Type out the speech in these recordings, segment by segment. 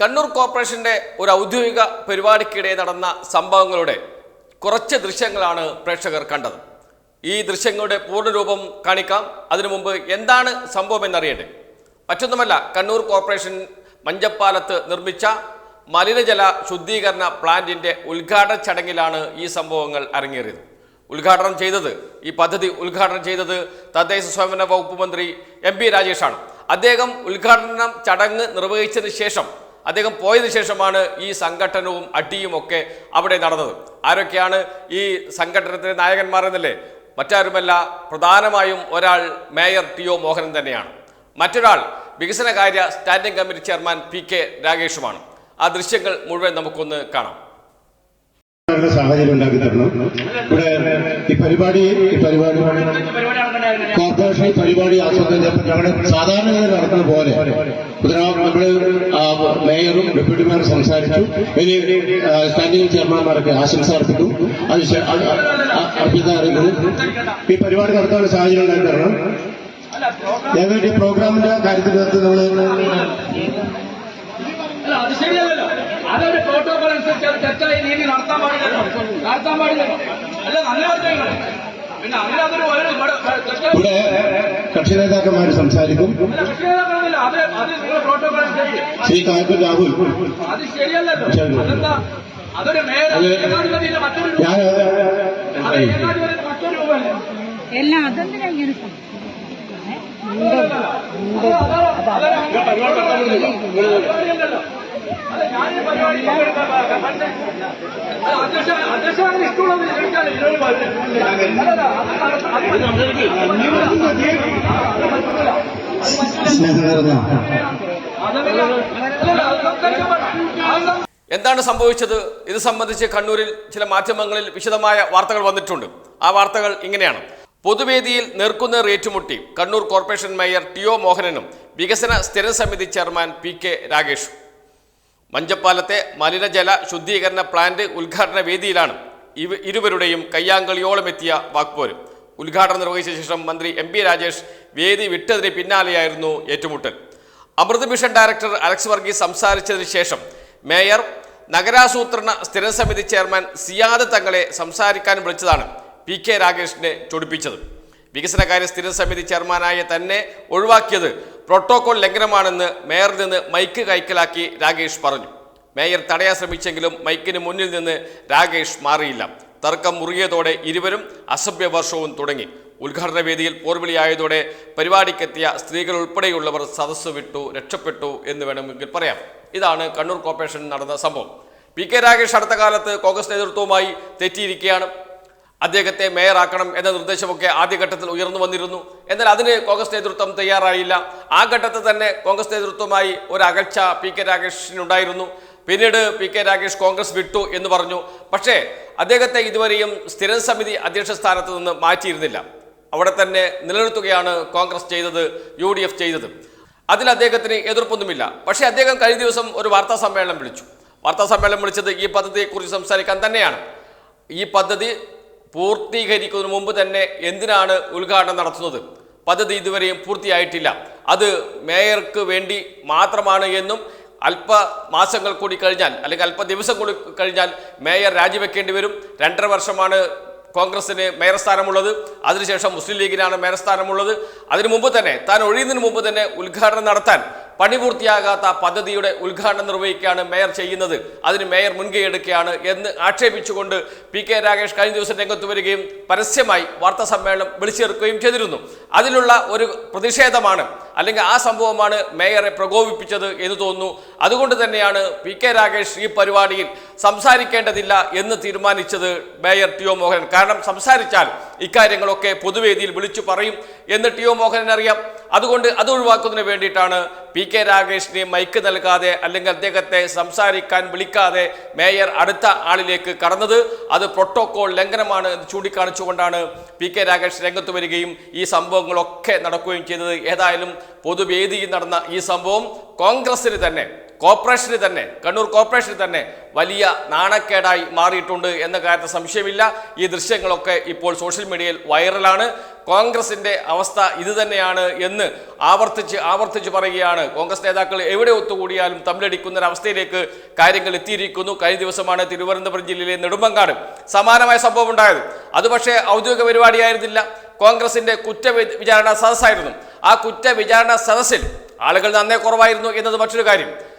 കണ്ണൂർ കോർപ്പറേഷന്റെ ഒരു ഔദ്യോഗിക പരിപാടിക്കിടെ നടന്ന സംഭവങ്ങളുടെ കുറച്ച് ദൃശ്യങ്ങളാണ് പ്രേക്ഷകർ കണ്ടത്. ഈ ദൃശ്യങ്ങളുടെ പൂർണരൂപം കാണിക്കാം. അതിനു മുമ്പ് എന്താണ് സംഭവം എന്നറിയട്ടെ. മറ്റൊന്നുമല്ല കണ്ണൂർ കോർപ്പറേഷൻ മഞ്ചപ്പാലത്ത് നിർമ്മിച്ച മലിനജല ശുദ്ധീകരണ പ്ലാന്റിന്റെ ഉദ്ഘാടന ചടങ്ങിലാണ് ഈ സംഭവങ്ങൾ അരങ്ങേറിയത്. ഉദ്ഘാടനം ചെയ്തത് ഈ പദ്ധതി ഉദ്ഘാടനം ചെയ്തത് തദ്ദേശ സ്വയംഭരണ വകുപ്പ് മന്ത്രി എം പി രാജേഷാണ്. അദ്ദേഹം ഉദ്ഘാടനം ചടങ്ങ് നിർവഹിച്ചതിന് ശേഷം അദ്ദേഹം പോയതിനു ശേഷമാണ് ഈ സംഘടനവും അടിയും ഒക്കെ അവിടെ നടന്നത്. ആരൊക്കെയാണ് ഈ സംഘടനത്തിലെ നായകന്മാർ എന്നല്ലേ മറ്റാരുമല്ല പ്രധാനമായും ഒരാൾ മേയർ ടി ഒ മോഹനൻ തന്നെയാണ്. മറ്റൊരാൾ വികസനകാര്യ standing committee chairman P K രാഗേഷുമാണ് ആ ദൃശ്യങ്ങൾ മുഴുവൻ നമുക്കൊന്ന് കാണാം. സാഹചര്യം ഉണ്ടാക്കി തരണം. ഈ പരിപാടി ഈ പരിപാടി. കോർപ്പറേഷൻ പരിപാടി ആസൂത്രണം ചെയ്യപ്പോൾ ഞങ്ങളുടെ സാധാരണഗതി നടക്കുന്ന പോലെ. ആ, മേയറും ഡെപ്യൂട്ടിമാരും സംസാരിച്ചു. ഇനി സ്റ്റാൻഡിംഗ് ചെയർമാൻമാർക്ക് ആശംസ അർപ്പിക്കും. അത് ശേ- അത് അ- അർപ്പിക്കാൻ അറിയിക്കുന്നു ഈ പരിപാടി നടത്താനുള്ള സാഹചര്യം ഉണ്ടായിട്ടാണ് ഞങ്ങളുടെ ഈ പ്രോഗ്രാമിന്റെ കാര്യത്തിനകത്ത് ശരിയല്ലല്ലോ. അതൊരു പ്രോട്ടോകോൾ അനുസരിച്ച് തെറ്റായ രീതി നടത്താൻ പാടില്ലല്ലോ. നടത്താൻ പാടില്ലല്ലോ. ഇവിടെ കക്ഷി നേതാക്കന്മാർ സംസാരിക്കും. ശ്രീ കാക്കു രാഹുൽ. അത് ശരിയല്ലല്ലോ. അതൊരു മേല അത് മറ്റൊരു രൂപം. ഞാൻ എല്ലാം അതെന്തിനാ ഇങ്ങനെ സംഭവിക്കുന്നത്? പരിപാടിയല്ലല്ലോ എന്താണ് സംഭവിച്ചത്? ഇത് സംബന്ധിച്ച് കണ്ണൂരിൽ ചില മാധ്യമങ്ങളിൽ വിശദമായ വാർത്തകൾ വന്നിട്ടുണ്ട്. ആ വാർത്തകൾ ഇങ്ങനെയാണ്. പൊതുവേദിയിൽ നേർക്കുനേർ ഏറ്റുമുട്ടി Kannur corporation mayor T O മോഹനനും വികസന സ്ഥിരം സമിതി ചെയർമാൻ പി കെ രാഗേഷും. മഞ്ചപ്പാലത്തെ മലിനജല ശുദ്ധീകരണ പ്ലാന്റ് ഉദ്ഘാടന വേദിയിലാണ് ഇവ ഇരുവരുടെയും കയ്യാങ്കളിയോളം എത്തിയ വാക്പോര്. ഉദ്ഘാടനം നിർവഹിച്ച ശേഷം മന്ത്രി എം പി രാജേഷ് വേദി വിട്ടതിന് പിന്നാലെയായിരുന്നു ഏറ്റുമുട്ടൽ. Amrut mission director Alex Varghese സംസാരിച്ചതിന് ശേഷം മേയർ നഗരാസൂത്രണ സ്ഥിരം സമിതി ചെയർമാൻ സിയാദ് തങ്ങളെ സംസാരിക്കാൻ വിളിച്ചതാണ് പി കെ രാഗേഷിനെ ചൊടിപ്പിച്ചത്. വികസനകാര്യ സ്ഥിരം സമിതി ചെയർമാനായ തന്നെ ഒഴിവാക്കിയത് പ്രോട്ടോകോൾ ലംഘനമാണെന്ന് മേയറിൽ നിന്ന് മൈക്ക് കൈക്കലാക്കി രാഗേഷ് പറഞ്ഞു. മേയർ തടയാൻ ശ്രമിച്ചെങ്കിലും മൈക്കിന് മുന്നിൽ നിന്ന് രാഗേഷ് മാറിയില്ല. തർക്കം മുറുകിയതോടെ ഇരുവരും അസഭ്യവർഷവും തുടങ്ങി. ഉദ്ഘാടന വേദിയിൽ പോർവിളിയായതോടെ പരിപാടിക്കെത്തിയ സ്ത്രീകൾ ഉൾപ്പെടെയുള്ളവർ സദസ്സ് വിട്ടു രക്ഷപ്പെട്ടു എന്ന് വേണമെങ്കിൽ പറയാം. ഇതാണ് കണ്ണൂർ കോർപ്പറേഷൻ നടന്ന സംഭവം. പി കെ രാഗേഷ് അടുത്ത കാലത്ത് കോൺഗ്രസ് നേതൃത്വവുമായി തെറ്റിയിരിക്കുകയാണ്. അദ്ദേഹത്തെ മേയറാക്കണം എന്ന നിർദ്ദേശമൊക്കെ ആദ്യഘട്ടത്തിൽ ഉയർന്നു വന്നിരുന്നു. എന്നാൽ അതിന് കോൺഗ്രസ് നേതൃത്വം തയ്യാറായില്ല. ആ ഘട്ടത്തിൽ തന്നെ കോൺഗ്രസ് നേതൃത്വമായി ഒരു അകൽച്ച പി കെ രാഗേഷിനുണ്ടായിരുന്നു പിന്നീട് പി കെ രാഗേഷ് കോൺഗ്രസ് വിട്ടു എന്ന് പറഞ്ഞു. പക്ഷേ അദ്ദേഹത്തെ ഇതുവരെയും സ്ഥിരം സമിതി അധ്യക്ഷ സ്ഥാനത്ത് നിന്ന് മാറ്റിയിരുന്നില്ല. അവിടെ തന്നെ നിലനിർത്തുകയാണ് കോൺഗ്രസ് ചെയ്തത് യു ഡി എഫ് ചെയ്തത്. അതിൽ അദ്ദേഹത്തിന് എതിർപ്പൊന്നുമില്ല. പക്ഷേ അദ്ദേഹം കഴിഞ്ഞ ദിവസം ഒരു വാർത്താ സമ്മേളനം വിളിച്ചു. വാർത്താ സമ്മേളനം വിളിച്ചത് ഈ പദ്ധതിയെക്കുറിച്ച് സംസാരിക്കാൻ തന്നെയാണ്. ഈ പദ്ധതി പൂർത്തീകരിക്കുന്നതിന് മുമ്പ് തന്നെ എന്തിനാണ് ഉദ്ഘാടനം നടത്തുന്നത്? പദ്ധതി ഇതുവരെയും പൂർത്തിയായിട്ടില്ല. അത് മേയർക്ക് വേണ്ടി മാത്രമാണ് എന്നും അല്പ മാസങ്ങൾ കൂടി കഴിഞ്ഞാൽ അല്ലെങ്കിൽ അല്പ ദിവസം കൂടി കഴിഞ്ഞാൽ മേയർ രാജിവെക്കേണ്ടി വരും. രണ്ടര വർഷമാണ് കോൺഗ്രസിന് മേയർ സ്ഥാനമുള്ളത് അതിനുശേഷം മുസ്ലിം ലീഗിനാണ് മേയർ സ്ഥാനമുള്ളത്. അതിനു മുമ്പ് തന്നെ താൻ ഒഴിയുന്നതിന് മുമ്പ് തന്നെ ഉദ്ഘാടനം നടത്താൻ പണി പൂർത്തിയാകാത്ത പദ്ധതിയുടെ ഉദ്ഘാടനം നിർവഹിക്കുകയാണ് മേയർ ചെയ്യുന്നത്. അതിന് മേയർ മുൻകൈ എടുക്കുകയാണ് എന്ന് ആക്ഷേപിച്ചുകൊണ്ട് പി കെ രാകേഷ് കഴിഞ്ഞ ദിവസം രംഗത്ത് വരികയും പരസ്യമായി വാർത്താ സമ്മേളനം വിളിച്ചേർക്കുകയും ചെയ്തിരുന്നു. അതിലുള്ള ഒരു പ്രതിഷേധമാണ് അല്ലെങ്കിൽ ആ സംഭവമാണ് മേയറെ പ്രകോപിപ്പിച്ചത് എന്ന് തോന്നുന്നു. അതുകൊണ്ട് തന്നെയാണ് പി കെ രാഗേഷ് ഈ പരിപാടിയിൽ സംസാരിക്കേണ്ടതില്ല എന്ന് തീരുമാനിച്ചത് മേയർ ടി ഒ മോഹനൻ. കാരണം സംസാരിച്ചാൽ ഇക്കാര്യങ്ങളൊക്കെ പൊതുവേദിയിൽ വിളിച്ചു പറയും എന്ന് ടി ഒ മോഹനൻ അറിയാം അതുകൊണ്ട് അത് ഒഴിവാക്കുന്നതിന് വേണ്ടിയിട്ടാണ് പി കെ രാഗേഷിന് മൈക്ക് നൽകാതെ അല്ലെങ്കിൽ അദ്ദേഹത്തെ സംസാരിക്കാൻ വിളിക്കാതെ മേയർ അടുത്ത ആളിലേക്ക് കടന്നത്. അത് പ്രോട്ടോകോൾ ലംഘനമാണ് എന്ന് ചൂണ്ടിക്കാണിച്ചുകൊണ്ടാണ് പി കെ രാഗേഷ് രംഗത്ത് വരികയും ഈ സംഭവങ്ങളൊക്കെ നടക്കുകയും ചെയ്തത്. ഏതായാലും പൊതുവേദിയിൽ നടന്ന ഈ സംഭവം കോൺഗ്രസിന് തന്നെ കോർപ്പറേഷന് തന്നെ കണ്ണൂർ കോർപ്പറേഷന് തന്നെ വലിയ നാണക്കേടായി മാറിയിട്ടുണ്ട് എന്ന കാര്യത്തിൽ സംശയമില്ല. ഈ ദൃശ്യങ്ങളൊക്കെ ഇപ്പോൾ സോഷ്യൽ മീഡിയയിൽ വൈറലാണ്. കോൺഗ്രസിന്റെ അവസ്ഥ ഇത് തന്നെയാണ് എന്ന് ആവർത്തിച്ച് ആവർത്തിച്ച് പറയുകയാണ്. കോൺഗ്രസ് നേതാക്കൾ എവിടെ ഒത്തുകൂടിയാലും തമ്മിലടിക്കുന്ന അവസ്ഥയിലേക്ക് കാര്യങ്ങൾ എത്തിയിരിക്കുന്നു. കഴിഞ്ഞ ദിവസമാണ് തിരുവനന്തപുരം ജില്ലയിലെ നെടുമ്പങ്കാട് സമാനമായ സംഭവം ഉണ്ടായത്. അത് പക്ഷേ ഔദ്യോഗിക പരിപാടിയായിരുന്നില്ല. കോൺഗ്രസിന്റെ കുറ്റ വിചാരണ സദസ്സായിരുന്നു. ആ കുറ്റ വിചാരണ സദസ്സിൽ ആളുകൾ നന്നേ കുറവായിരുന്നു എന്നത് മറ്റൊരു കാര്യം.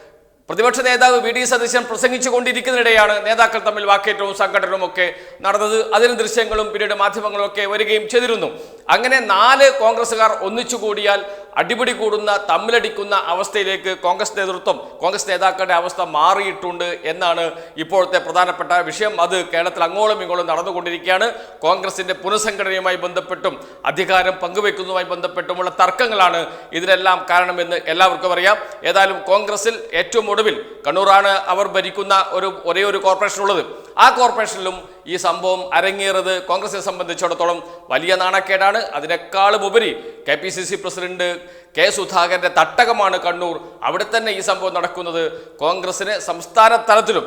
പ്രതിപക്ഷ നേതാവ് വി ഡി സതീശൻ പ്രസംഗിച്ചുകൊണ്ടിരിക്കുന്നതിനിടെയാണ് നേതാക്കൾ തമ്മിൽ വാക്കേറ്റവും സംഘടനവും ഒക്കെ നടന്നത്. അതിന് ദൃശ്യങ്ങളും പിന്നീട് മാധ്യമങ്ങളും ഒക്കെ വരികയും ചെയ്തിരുന്നു. അങ്ങനെ നാല് കോൺഗ്രസ്സുകാർ ഒന്നിച്ചുകൂടിയാൽ അടിപിടി കൂടുന്ന തമ്മിലടിക്കുന്ന അവസ്ഥയിലേക്ക് കോൺഗ്രസ് നേതൃത്വം കോൺഗ്രസ് നേതാക്കളുടെ അവസ്ഥ മാറിയിട്ടുണ്ട് എന്നാണ് ഇപ്പോഴത്തെ പ്രധാനപ്പെട്ട വിഷയം. അത് കേരളത്തിൽ അങ്ങോളം ഇങ്ങോളം നടന്നുകൊണ്ടിരിക്കുകയാണ്. കോൺഗ്രസിന്റെ പുനഃസംഘടനയുമായി ബന്ധപ്പെട്ടും അധികാരം പങ്കുവെക്കുന്നതുമായി ബന്ധപ്പെട്ടുമുള്ള തർക്കങ്ങളാണ് ഇതിനെല്ലാം കാരണമെന്ന് എല്ലാവർക്കും അറിയാം. ഏതായാലും കോൺഗ്രസിൽ ഏറ്റവും ഒടുവിൽ കണ്ണൂറാണ് അവർ ഭരിക്കുന്ന ഒരു ഒരേ ഒരു കോർപ്പറേഷൻ ഉള്ളത് ആ കോർപ്പറേഷനിലും ഈ സംഭവം അരങ്ങേറത് കോൺഗ്രസിനെ സംബന്ധിച്ചിടത്തോളം വലിയ നാണക്കേടാണ്. അതിനേക്കാളും ഉപരി K P C C president K സുധാകരന്റെ തട്ടകമാണ് കണ്ണൂർ. അവിടെ തന്നെ ഈ സംഭവം നടക്കുന്നത് കോൺഗ്രസിന് സംസ്ഥാന തലത്തിലും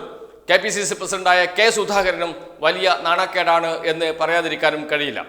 കെ പി സി സി പ്രസിഡന്റായ കെ സുധാകരനും വലിയ നാണക്കേടാണ് എന്ന് പറയാതിരിക്കാനും കഴിയില്ല.